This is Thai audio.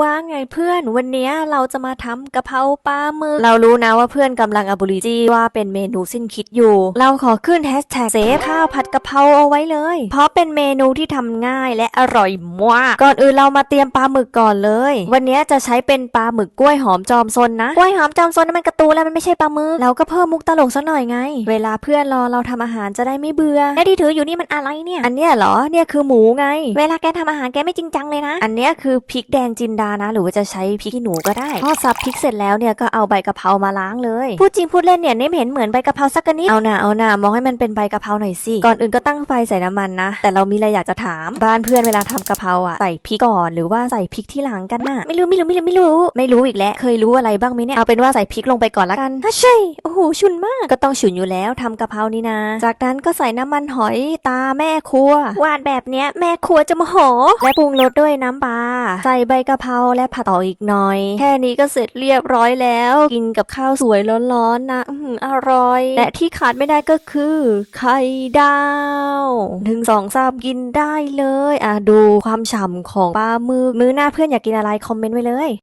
ว่าไงเพื่อนวันนี้เราจะมาทำกะเพราปลาหมึกเรารู้นะว่าเพื่อนกำลังอบ r ริจีว่าเป็นเมนูสิ้นคิดอยู่ เราขอขึ้นแฮชแท็กเซฟข้าวผัดกะเพราเอาไว้เลย เพราะเป็นเมนูที่ทำง่ายและอร่อยมากก่อนอื่นเรามาเตรียมปลาหมึกก่อนเลย วันนี้จะใช้เป็นปลาหมึกกล้วยหอมจอมซนนะกล้วยหอมจอมซนนั่นมันกระตูแล้วมันไม่ใช่ปลาหมึกเราก็เพิ่มมุกตลกซะหน่อยไง เวลาเพื่อนรอเราทำอาหารจะได้ไม่เบื่อและที่ถืออยู่นี่มันอะไรเนี่ย อันเนี้ยเหรอเนี่ยคือหมูไง เวลาแกทำอาหารแกไม่จริงจังเลยนะ อันเนี้ยคือพริกแดงจินดานะ หรือว่าจะใช้พริกขี้หนูก็ได้ทอดสับพริกเสร็จแล้วเนี่ยก็เอาใบกะเพรามาล้างเลยพูดจริงพูดเล่นเนี่ยเนมเห็นเหมือนใบกะเพราสักกะนิดเอาหน่าเอาหน่ามองให้มันเป็นใบกะเพราหน่อยสิก่อนอื่นก็ตั้งไฟใส่น้ำมันนะ แต่เรามีอะไรอยากจะถามบ้านเพื่อนเวลาทำกะเพราอะใส่พริกก่อนหรือว่าใส่พริกที่หลังกันน่ะไม่รู้ไม่รู้ไม่รู้ไม่รู้ ไม่รู้อีกแล้วเคยรู้อะไรบ้างไหมเนี่ยเอาเป็นว่าใส่พริกลงไปก่อนละกันฮะใช่โอ้โหฉุนมากก็ต้องฉุนอยู่แล้วทำกะเพรานี่นะ จากนั้นก็ใส่น้ำมันหอยตาแม่ครัววาดแบบเนี้ยแม่ครัวจะโมโหและปรุงรสด้วยน้ำปลาใส่ใบกะเพราและผัดต่ออีกหน่อย แค่นี้ก็เสร็จเรียบร้อยแล้ว กินกับข้าวสวยร้อนๆนะอืออร่อย และที่ขาดไม่ได้ก็คือ ไข่ดาวหนึ่งสองสามกินได้เลย อะดูความฉ่ำของปลาหมึกมื้อหน้าเพื่อนอยากกินอะไรคอมเมนต์ไว้เลย